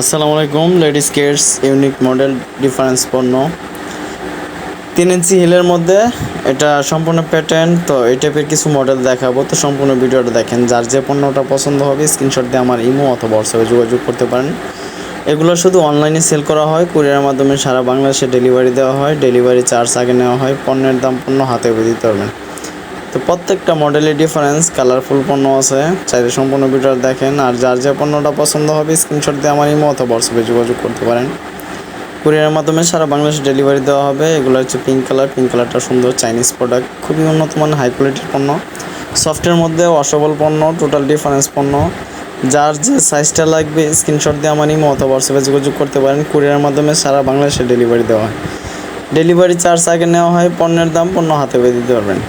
আসসালামু আলাইকুম ladies cares unique model difference পণ্য। তিন ইঞ্চি হিলের মধ্যে এটা সম্পূর্ণ প্যাটার্ন তো এই টাইপের কিছু মডেল দেখাবো। তো সম্পূর্ণ ভিডিওটা দেখেন, যার যে পণ্যটা পছন্দ হবে স্ক্রিনশট দিয়ে আমার ইমো অথবা হোয়াটসঅ্যাপে যোগাযোগ করতে পারেন। এগুলো শুধু অনলাইনে সেল করা হয় কুরিয়ারের মাধ্যমে সারা বাংলাদেশে ডেলিভারি দেওয়া হয় ডেলিভারি চার্জ আগে নেওয়া হয়, পণ্যের দাম পণ্য হাতে দিতে পারবেন। তো প্রত্যেকটা মডেলের ডিফারেন্স কালারফুল পণ্য আছে। চাইলে সম্পূর্ণ ভিডিও দেখেন, আর যার যে পণ্যটা পছন্দ হবে স্ক্রিনশট দিয়ে আমার ইমো অথবা হোয়াটসঅ্যাপে যোগাযোগ করতে পারেন। কুরিয়ারের মাধ্যমে সারা বাংলাদেশে ডেলিভারি দেওয়া হবে। এগুলো হচ্ছে পিঙ্ক কালার পিঙ্ক কালারটা সুন্দর চাইনিজ প্রোডাক্ট খুবই উন্নত মানের হাই কোয়ালিটির পণ্য। সফটের মধ্যে ওয়াশেবল পণ্য টোটাল ডিফারেন্স পণ্য। যার যে সাইজটা লাগবে স্ক্রিনশট দিয়ে আমার ইমো অথবা হোয়াটসঅ্যাপে যোগাযোগ করতে পারেন। কুরিয়ারের মাধ্যমে সারা বাংলাদেশে ডেলিভারি দেওয়া হয়। ডেলিভারি চার্জ আগে নেওয়া হয়, পণ্যের দাম পণ্য হাতে পেয়ে দিতে পারবেন।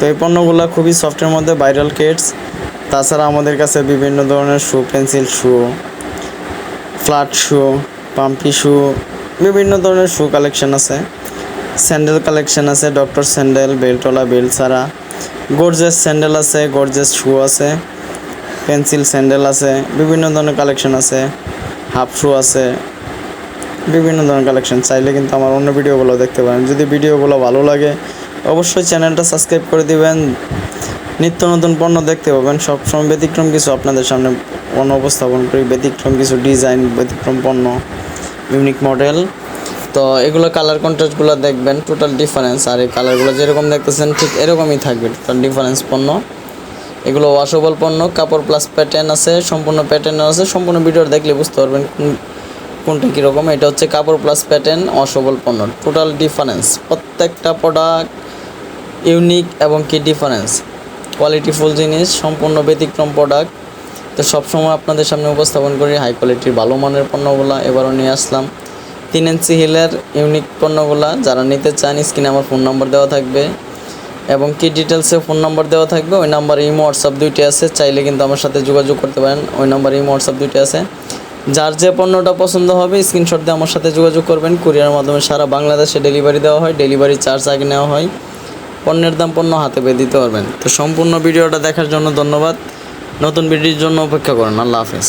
তো এই পণ্যগুলো খুবই সফটের মধ্যে ভাইরাল কেটস তাছাড়া আমাদের কাছে বিভিন্ন ধরনের শু পেন্সিল শু ফ্ল্যাট শু পাম্পি শু বিভিন্ন ধরনের শু কালেকশন আছে। স্যান্ডেল কালেকশন আছে ডক্টর স্যান্ডেল বেল্টওয়ালা বেল্ট ছাড়া গর্জেস স্যান্ডেল আছে গর্জেস শু আছে। পেন্সিল স্যান্ডেল আছে, বিভিন্ন ধরনের কালেকশন আছে। হাফ শু আছে। বিভিন্ন ধরনের কালেকশন চাইলে কিন্তু আমার অন্য ভিডিওগুলো দেখতে পারেন। যদি ভিডিওগুলো ভালো লাগে অবশ্যই চ্যানেলটা সাবস্ক্রাইব করে দিবেন। নিত্য নতুন পণ্য দেখতে পাবেন। সবসময় ব্যতিক্রম কিছু আপনাদের সামনে পণ্য উপস্থাপন করি। ব্যতিক্রম কিছু ডিজাইন, ব্যতিক্রম পণ্য ইউনিক মডেল তো এগুলো কালার কন্ট্রাস্টগুলো দেখবেন। টোটাল ডিফারেন্স আর এই কালারগুলো যেরকম দেখতেছেন, ঠিক এরকমই থাকবে। টোটাল ডিফারেন্স পণ্য। এগুলো ওয়াশেবল পণ্য। কাপড় প্লাস প্যাটার্ন আছে, সম্পূর্ণ প্যাটার্ন আছে। সম্পূর্ণ ভিডিও দেখলে বুঝতে পারবেন কোন, কোনটা কীরকম। এটা হচ্ছে কাপড় প্লাস প্যাটার্ন অসবল পণ্য। টোটাল ডিফারেন্স প্রত্যেকটা প্রোডাক্ট ইউনিক এবং কি ডিফারেন্স কোয়ালিটিফুল জিনিস, সম্পূর্ণ ব্যতিক্রম প্রোডাক্ট তো সবসময় আপনাদের সামনে উপস্থাপন করি হাই কোয়ালিটির ভালো মানের পণ্যগুলো, এবারও নিয়ে আসলাম। তিন ইঞ্চি হিলের ইউনিক পণ্যগুলো, যারা নিতে চান স্ক্রিনে আমার ফোন নম্বর দেওয়া থাকবে। এবং কি ডিটেলসে ফোন নম্বর দেওয়া থাকবে, ওই নাম্বারে ইমো হোয়াটসঅ্যাপ দুইটি আছে, চাইলে কিন্তু আমার সাথে যোগাযোগ করতে পারেন, ওই নাম্বারে ইমো হোয়াটসঅ্যাপ দুইটি আছে। যার যে পণ্যটা পছন্দ হবে স্ক্রিনশট দিয়ে আমার সাথে যোগাযোগ করবেন। কুরিয়ারের মাধ্যমে সারা বাংলাদেশে ডেলিভারি দেওয়া হয় ডেলিভারি চার্জ আগে নেওয়া হয়। পণ্যের দাম পণ্য হাতে পেয়ে দিতে পারবেন। তো সম্পূর্ণ ভিডিওটা দেখার জন্য ধন্যবাদ। নতুন ভিডিওর জন্য অপেক্ষা করেন। আল্লাহ হাফেজ।